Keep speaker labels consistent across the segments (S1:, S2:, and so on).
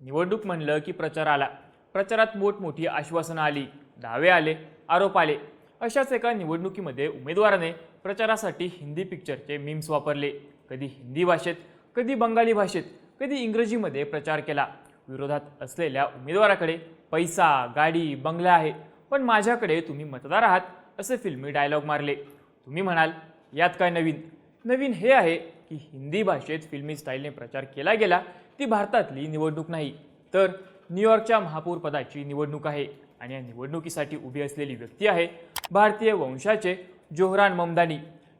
S1: निवडणूक म्हणलं की प्रचार आला. प्रचारात मोठमोठी आश्वासनं आली दावे आले आरोप आले. अशाच एका निवडणुकीमध्ये उमेदवाराने प्रचारासाठी हिंदी पिक्चरचे मीम्स वापरले. कधी हिंदी भाषेत कधी बंगाली भाषेत कधी इंग्रजीमध्ये प्रचार केला. विरोधात असलेल्या उमेदवाराकडे पैसा गाडी बंगला आहे. पण माझ्याकडे तुम्ही मतदार आहात असे फिल्मी डायलॉग मारले. तुम्ही म्हणाल यात काय नवीन? नवीन हे आहे की हिंदी भाषेत फिल्मी स्टाईलने प्रचार केला गेला ती भारतातली निवडणूक नाही तर न्यूयॉर्कच्या महापौरपदाची निवडणूक आहे. आणि या निवडणुकीसाठी उभी असलेली व्यक्ती आहे भारतीय वंशाचे जोहरान ममदानी.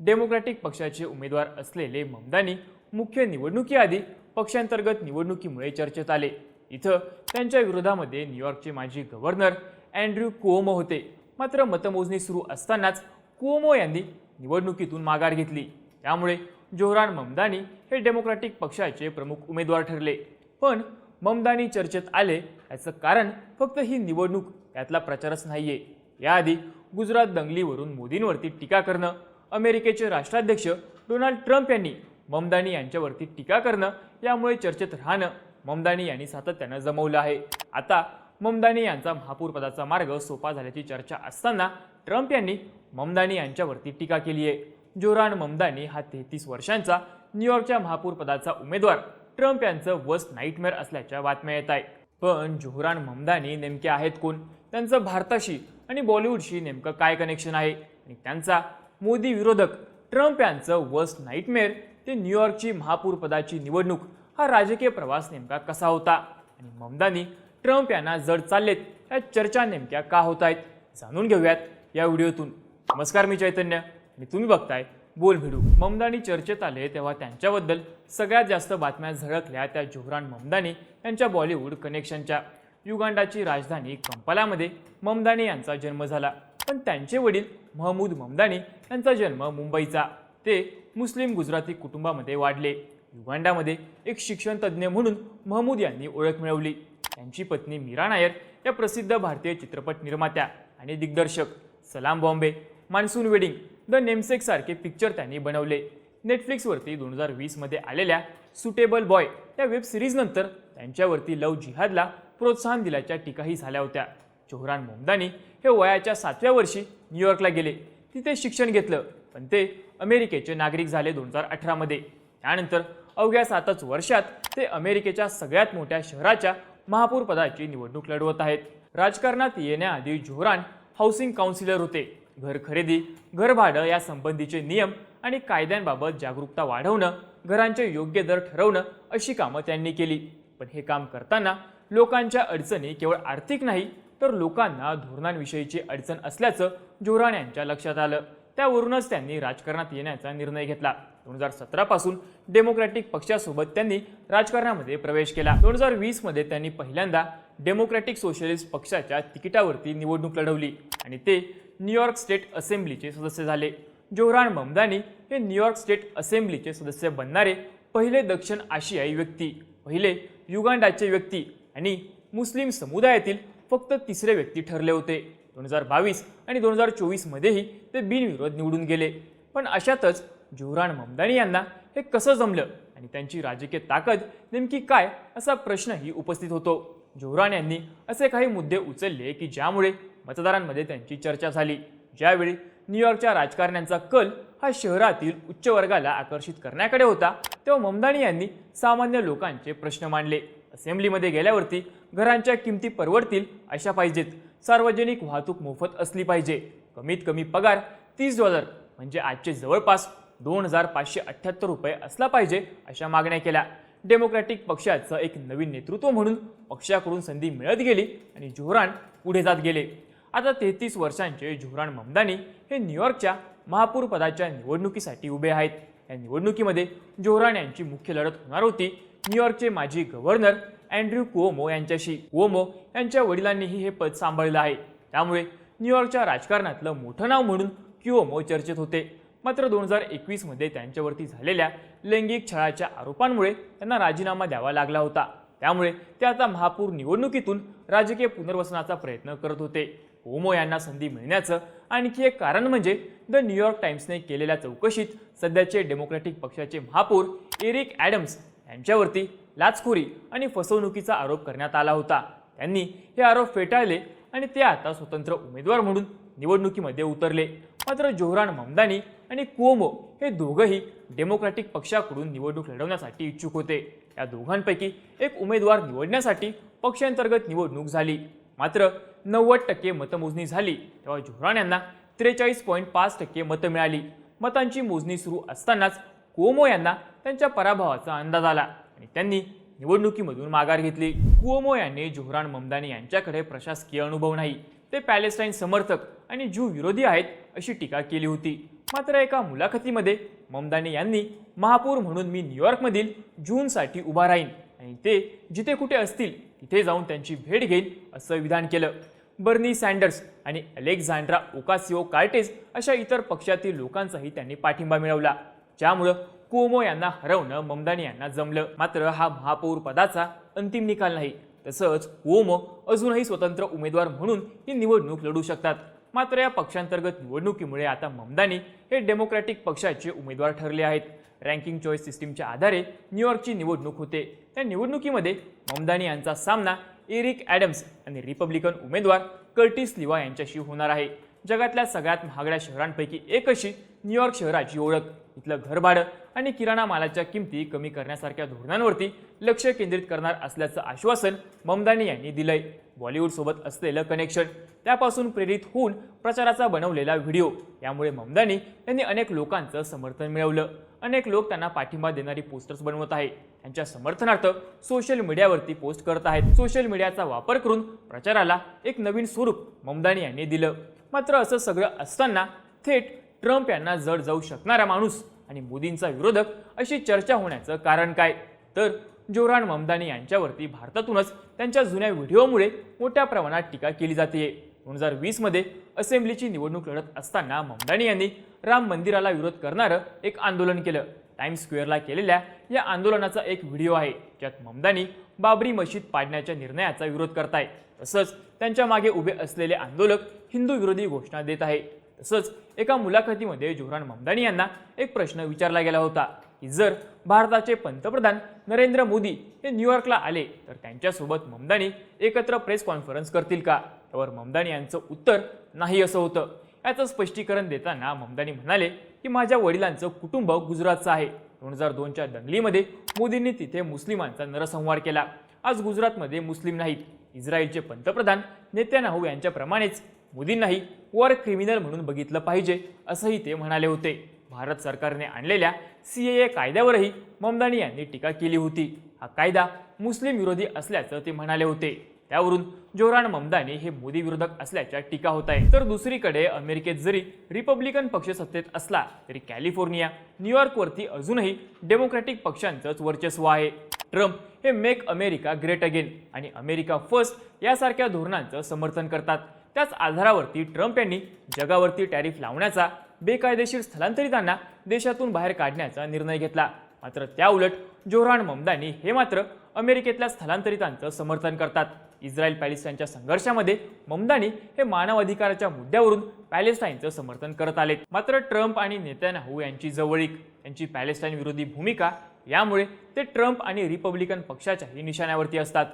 S1: डेमोक्रॅटिक पक्षाचे उमेदवार असलेले ममदानी मुख्य निवडणुकीआधी पक्षांतर्गत निवडणुकीमुळे चर्चेत आले. इथं त्यांच्या विरोधामध्ये न्यूयॉर्कचे माजी गव्हर्नर अँड्र्यू कुओमो होते. मात्र मतमोजणी सुरू असतानाच कुओमो यांनी निवडणुकीतून माघार घेतली. त्यामुळे जोहरान ममदानी हे डेमोक्रॅटिक पक्षाचे प्रमुख उमेदवार ठरले. पण ममदानी चर्चेत आले याचं कारण फक्त ही निवडणूक यातला प्रचारच नाहीये. याआधी गुजरात दंगलीवरून मोदींवरती टीका करणं अमेरिकेचे राष्ट्राध्यक्ष डोनाल्ड ट्रम्प यांनी ममदानी यांच्यावरती टीका करणं यामुळे चर्चेत राहणं ममदानी यांनी सातत्यानं जमवलं आहे. आता ममदानी यांचा महापौरपदाचा मार्ग सोपा झाल्याची चर्चा असताना ट्रम्प यांनी ममदानी यांच्यावरती टीका केली आहे जोरान ममदानी हा तेहतीस वर्षांचा न्यूयॉर्कच्या महापौरपदाचा उमेदवार. ट्रम्प यांचं वस्ट नाईटमेअर असल्याच्या बातम्या येत आहेत. पण जोहरान ममदानी नेमके आहेत कोण? त्यांचं भारताशी आणि बॉलिवूडशी नेमकं काय कनेक्शन आहे? आणि त्यांचा मोदी विरोधक ट्रम्प यांचं वस्ट नाईटमेअर ते न्यूयॉर्कची महापौरपदाची निवडणूक हा राजकीय प्रवास नेमका कसा होता? आणि ममदानी ट्रम्प यांना जड चाललेत या चर्चा नेमक्या का होत आहेत? जाणून घेऊयात या व्हिडिओतून. नमस्कार मी चैतन्य. आणि तुम्ही बघताय बोल भिडू. ममदानी चर्चेत आले तेव्हा त्यांच्याबद्दल सगळ्यात जास्त बातम्या झळकल्या त्या जोहरान ममदानी यांच्या बॉलिवूड कनेक्शनच्या युगांडाची राजधानी कंपालामध्ये ममदानी यांचा जन्म झाला. पण त्यांचे वडील महमूद ममदानी यांचा जन्म मुंबईचा. ते मुस्लिम गुजराती कुटुंबामध्ये वाढले. युगांडामध्ये एक शिक्षण तज्ज्ञ म्हणून महमूद यांनी ओळख मिळवली. त्यांची पत्नी मीरा नायर या प्रसिद्ध भारतीय चित्रपट निर्मात्या आणि दिग्दर्शक Salaam Bombay monsoon wedding the namesake सारखे पिक्चर त्यांनी बनवले. नेटफ्लिक्सवरती दोन हजार वीसमध्ये आलेल्या सुटेबल बॉय या वेब सिरीजनंतर त्यांच्यावरती लव जिहादला प्रोत्साहन दिल्याच्या टीकाही झाल्या होत्या. जोहरान मोमदानी हे वयाच्या सातव्या वर्षी न्यूयॉर्कला गेले. तिथे शिक्षण घेतलं पण ते अमेरिकेचे नागरिक झाले दोन हजार अठरामध्ये. त्यानंतर अवघ्या सातच वर्षात ते अमेरिकेच्या सगळ्यात मोठ्या शहराच्या महापौर पदाची निवडणूक लढवत आहेत. राजकारणात येण्याआधी जोहरान हाऊसिंग काउन्सिलर होते. घर खरेदी घर भाडं या संबंधीचे नियम आणि कायद्यांबाबत जागरूकता वाढवणं घरांचे योग्य दर ठरवणं अशी कामं त्यांनी केली. पण हे काम करताना लोकांच्या अडचणी केवळ आर्थिक नाही तर लोकांना धोरणांविषयीची अडचण असल्याचं जोहरान यांच्या लक्षात आलं. त्यावरूनच त्यांनी राजकारणात येण्याचा निर्णय घेतला. दोन हजार सतरापासून डेमोक्रॅटिक पक्षासोबत त्यांनी राजकारणामध्ये प्रवेश केला. दोन हजार वीसमध्ये त्यांनी पहिल्यांदा डेमोक्रॅटिक सोशलिस्ट पक्षाच्या तिकिटावरती निवडणूक लढवली आणि ते न्यूयॉर्क स्टेट असेंब्लीचे सदस्य झाले. जोहरान ममदानी हे न्यूयॉर्क स्टेट असेंब्लीचे सदस्य बनणारे पहिले दक्षिण आशियाई व्यक्ती पहिले युगांडाचे व्यक्ती आणि मुस्लिम समुदायातील फक्त तिसरे व्यक्ती ठरले होते. दोन हजार बावीस आणि दोन हजार चोवीसमध्येही ते बिनविरोध निवडून गेले. पण अशातच जोहरान ममदानी यांना हे कसं जमलं आणि त्यांची राजकीय ताकद नेमकी काय असा प्रश्नही उपस्थित होतो. जोहरान यांनी असे काही मुद्दे उचलले की ज्यामुळे मतदारांमध्ये त्यांची चर्चा झाली. ज्यावेळी न्यूयॉर्कच्या राजकारण्यांचा कल हा शहरातील उच्च वर्गाला आकर्षित करण्याकडे होता तेव्हा ममदानी यांनी सामान्य लोकांचे प्रश्न मांडले. असेंब्लीमध्ये गेल्यावरती घरांच्या किमती परवडतील अशा पाहिजेत. सार्वजनिक वाहतूक मोफत असली पाहिजे. कमीत कमी पगार तीस डॉलर म्हणजे आजचे जवळपास दोन हजार पाचशे अठ्ठ्याहत्तर रुपये असला पाहिजे अशा मागण्या केल्या. डेमोक्रॅटिक पक्षाचं एक नवीन नेतृत्व म्हणून पक्षाकडून संधी मिळत गेली आणि जोहरान पुढे जात गेले. आता तेहतीस वर्षांचे जोहरान ममदानी हे न्यूयॉर्कच्या महापौरपदाच्या निवडणुकीसाठी उभे आहेत. या निवडणुकीमध्ये जोहरान यांची मुख्य लढत होणार होती न्यूयॉर्कचे माजी गव्हर्नर अँड्र्यू कुओमो यांच्याशी. कुओमो यांच्या वडिलांनीही हे पद सांभाळलं आहे. त्यामुळे न्यूयॉर्कच्या राजकारणातलं मोठं नाव म्हणून क्युओमो चर्चेत होते. मात्र दोन हजार एकवीसमध्ये त्यांच्यावरती झालेल्या लैंगिक छळाच्या आरोपांमुळे त्यांना राजीनामा द्यावा लागला होता. त्यामुळे ते आता महापौर निवडणुकीतून राजकीय पुनर्वसनाचा प्रयत्न करत होते. ओमो यांना संधी मिळण्याचं आणखी एक कारण म्हणजे द न्यूयॉर्क टाइम्सने केलेल्या चौकशीत सध्याचे डेमोक्रॅटिक पक्षाचे महापौर एरिक ॲडम्स यांच्यावरती लाचखोरी आणि फसवणुकीचा आरोप करण्यात आला होता. त्यांनी हे आरोप फेटाळले आणि ते आता स्वतंत्र उमेदवार म्हणून निवडणुकीमध्ये उतरले. मात्र जोहरान ममदानी आणि कुओमो हे दोघंही डेमोक्रॅटिक पक्षाकडून निवडणूक लढवण्यासाठी इच्छुक होते. या दोघांपैकी एक उमेदवार निवडण्यासाठी पक्षांतर्गत निवडणूक झाली. मात्र नव्वद टक्के मतमोजणी झाली. तेव्हा जोहरान यांना त्रेचाळीस पॉईंट पाच टक्के मतं मिळाली. मतांची मोजणी सुरू असतानाच कुओमो यांना त्यांच्या पराभवाचा अंदाज आला आणि त्यांनी निवडणुकीमधून माघार घेतली. कुओमो यांनी जोहरान ममदानी यांच्याकडे प्रशासकीय अनुभव नाही. ते पॅलेस्टाईन समर्थक आणि ज्यू विरोधी आहेत अशी टीका केली होती. मात्र एका मुलाखतीमध्ये ममदानी यांनी महापौर म्हणून मी न्यूयॉर्कमधील जूनसाठी उभा राहीन आणि ते जिथे कुठे असतील तिथे जाऊन त्यांची भेट घेईन असं विधान केलं. बर्नी सँडर्स आणि अलेक्झांड्रा ओकासिओ कार्टेज अशा इतर पक्षातील लोकांचाही त्यांनी पाठिंबा मिळवला. ज्यामुळं कोमो यांना हरवणं ममदानी यांना जमलं. मात्र हा महापौर पदाचा अंतिम निकाल नाही. तसंच कोमो अजूनही स्वतंत्र उमेदवार म्हणून ही निवडणूक लढू शकतात. मात्र या पक्षांतर्गत निवडणुकीमुळे आता ममदानी हे डेमोक्रॅटिक पक्षाचे उमेदवार ठरले आहेत. रँकिंग चॉईस सिस्टीमच्या आधारे न्यूयॉर्कची निवडणूक होते. त्या निवडणुकीमध्ये ममदानी यांचा सामना एरिक ॲडम्स आणि रिपब्लिकन उमेदवार कर्टिस लिवा यांच्याशी होणार आहे. जगातल्या सगळ्यात महागड्या शहरांपैकी एक अशी न्यूयॉर्क शहराची ओळख. इथलं घरभाडं आणि किराणा मालाच्या किमती कमी करण्यासारख्या धोरणांवरती लक्ष केंद्रित करणार असल्याचं आश्वासन ममदानी यांनी दिलंय. बॉलिवूडसोबत असलेलं कनेक्शन त्यापासून प्रेरित होऊन प्रचाराचा बनवलेला व्हिडिओ. यामुळे ममदानी यांनी अनेक लोकांचं समर्थन मिळवलं. अनेक लोक त्यांना पाठिंबा देणारी पोस्टर्स बनवत आहे त्यांच्या समर्थनार्थ सोशल मीडियावरती पोस्ट करत आहेत. सोशल मीडियाचा वापर करून प्रचाराला एक नवीन स्वरूप ममदानी यांनी दिलं. मात्र असं सगळं असताना थेट ट्रम्प यांना जड जाऊ शकणारा माणूस आणि मोदींचा विरोधक अशी चर्चा होण्याचं कारण काय? तर जोरान ममदानी यांच्यावरती भारतातूनच त्यांच्या जुन्या व्हिडिओमुळे मोठ्या प्रमाणात टीका केली जाते दोन हजार वीसमध्ये असेंब्लीची निवडणूक लढत असताना ममदानी यांनी राम मंदिराला विरोध करणारं एक आंदोलन केलं. टाइम स्क्वेअरला केलेल्या या आंदोलनाचा एक व्हिडिओ आहे ज्यात ममदानी बाबरी मशीद पाडण्याच्या निर्णयाचा विरोध करताय. तसंच त्यांच्या मागे उभे असलेले आंदोलक हिंदू विरोधी घोषणा देत आहे. तसंच एका मुलाखतीमध्ये जोहरान ममदानी यांना एक प्रश्न विचारला गेला होता की जर भारताचे पंतप्रधान नरेंद्र मोदी हे न्यूयॉर्कला आले तर त्यांच्यासोबत ममदानी एकत्र प्रेस कॉन्फरन्स करतील का? त्यावर ममदानी यांचं उत्तर नाही असं होतं. याचं स्पष्टीकरण देताना ममदानी म्हणाले की माझ्या वडिलांचं कुटुंब गुजरातचं आहे. दोन हजार दोनच्या दंगलीमध्ये मोदींनी तिथे मुस्लिमांचा नरसंहार केला. आज गुजरातमध्ये मुस्लिम नाहीत. इस्रायलचे पंतप्रधान नेत्यानाहू यांच्याप्रमाणेच मोदींनाही वॉर क्रिमिनल म्हणून बघितलं पाहिजे असंही ते म्हणाले होते. भारत सरकारने आणलेल्या सी ए कायद्यावरही ममदानी यांनी टीका केली होती. हा कायदा मुस्लिम विरोधी असल्याचं ते म्हणाले होते. त्यावरून जोरान ममदानी हे मोदी विरोधक असल्याच्या टीका होत आहे. तर दुसरीकडे अमेरिकेत जरी रिपब्लिकन पक्ष सत्तेत असला तरी कॅलिफोर्निया न्यूयॉर्कवरती अजूनही डेमोक्रॅटिक पक्षांचंच वर्चस्व आहे. ट्रम्प हे मेक अमेरिका ग्रेट अगेन आणि अमेरिका फर्स्ट यासारख्या धोरणांचं समर्थन करतात. त्याच आधारावरती ट्रम्प यांनी जगावरती टॅरिफ लावण्याचा बेकायदेशीर स्थलांतरितांना देशातून बाहेर काढण्याचा निर्णय घेतला. मात्र त्याउलट जोहरान ममदानी हे मात्र अमेरिकेतल्या स्थलांतरितांचं समर्थन करतात. इस्रायल पॅलेस्टाईनच्या संघर्षामध्ये ममदानी हे मानवाधिकाराच्या मुद्द्यावरून पॅलेस्टाईनचं समर्थन करत आलेत. मात्र ट्रम्प आणि नेत्यानाहू यांची जवळीक यांची पॅलेस्टाईन विरोधी भूमिका यामुळे ते ट्रम्प आणि रिपब्लिकन पक्षाच्याही निशाण्यावरती असतात.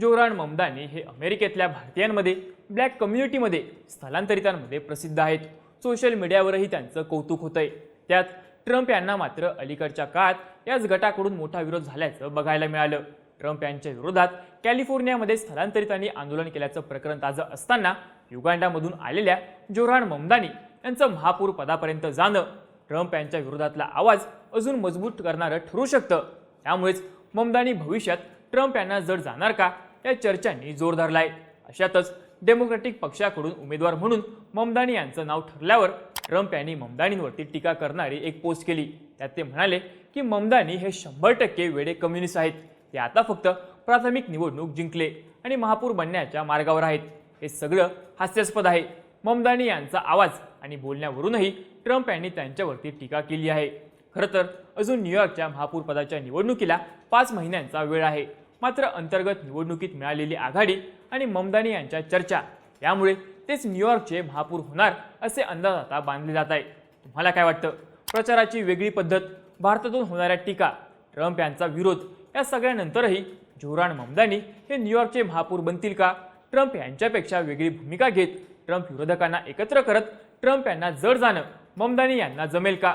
S1: जोरान ममदानी हे अमेरिकेतल्या भारतीयांमध्ये ब्लॅक कम्युनिटीमध्ये स्थलांतरितांमध्ये प्रसिद्ध आहेत. सोशल मीडियावरही त्यांचं कौतुक होतंय. त्यात ट्रम्प यांना मात्र अलीकडच्या काळात याच गटाकडून मोठा विरोध झाल्याचं बघायला मिळालं. ट्रम्प यांच्या विरोधात कॅलिफोर्नियामध्ये स्थलांतरितांनी आंदोलन केल्याचं प्रकरण ताजं असताना युगांडामधून आलेल्या जोरान ममदानी यांचं महापौर पदापर्यंत जाणं ट्रम्प यांच्या विरोधातला आवाज अजून मजबूत करणारं ठरू शकतं. त्यामुळेच ममदानी भविष्यात ट्रम्प यांना जड जाणार का? या चर्चांनी जोर धरलाय. अशातच डेमोक्रॅटिक पक्षाकडून उमेदवार म्हणून ममदानी यांचं नाव ठरल्यावर ट्रम्प यांनी ममदानींवरती टीका करणारी एक पोस्ट केली. त्यात ते म्हणाले की ममदानी हे शंभर टक्के वेडे कम्युनिस्ट आहेत. ते आता फक्त प्राथमिक निवडणूक जिंकले आणि महापौर बनण्याच्या मार्गावर आहेत. हे सगळं हास्यास्पद आहे. ममदानी यांचा आवाज आणि बोलण्यावरूनही ट्रम्प यांनी त्यांच्यावरती टीका केली आहे. खरं तर अजून न्यूयॉर्कच्या महापौरपदाच्या निवडणुकीला पाच महिन्यांचा वेळ आहे. मात्र अंतर्गत निवडणुकीत मिळालेली आघाडी आणि ममदानी यांच्या चर्चा यामुळे तेच न्यूयॉर्कचे महापूर होणार असे अंदाज आता बांधले जात आहे तुम्हाला काय वाटतं? प्रचाराची वेगळी पद्धत भारतातून होणाऱ्या टीका ट्रम्प यांचा विरोध या सगळ्यानंतरही जोरान ममदानी हे न्यूयॉर्कचे महापूर बनतील का? ट्रम्प यांच्यापेक्षा वेगळी भूमिका घेत ट्रम्प विरोधकांना एकत्र करत ट्रम्प यांना जड जाणं ममदानी यांना जमेल का?